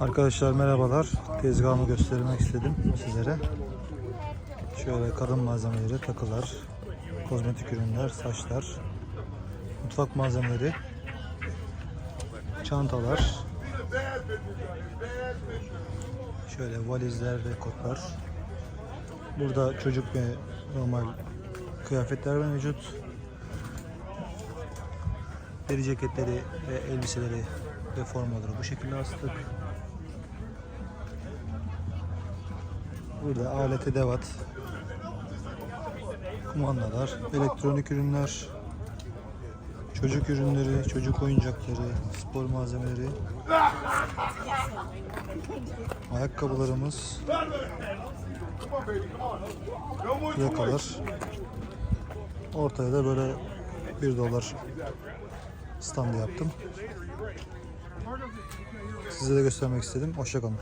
Arkadaşlar merhabalar. Tezgahımı göstermek istedim sizlere. Şöyle kadın malzemeleri, takılar, kozmetik ürünler, saçlar, mutfak malzemeleri, çantalar, şöyle valizler ve kotlar. Burada çocuk ve normal kıyafetler mevcut. Deri ceketleri ve elbiseleri ve formaları bu şekilde astık. Burada alet edevat, kumandalar, elektronik ürünler, çocuk ürünleri, çocuk oyuncakları, spor malzemeleri, ayakkabılarımız, plakalar. Ortaya da böyle 1 dolar standı yaptım. Size de göstermek istedim. Hoşçakalın.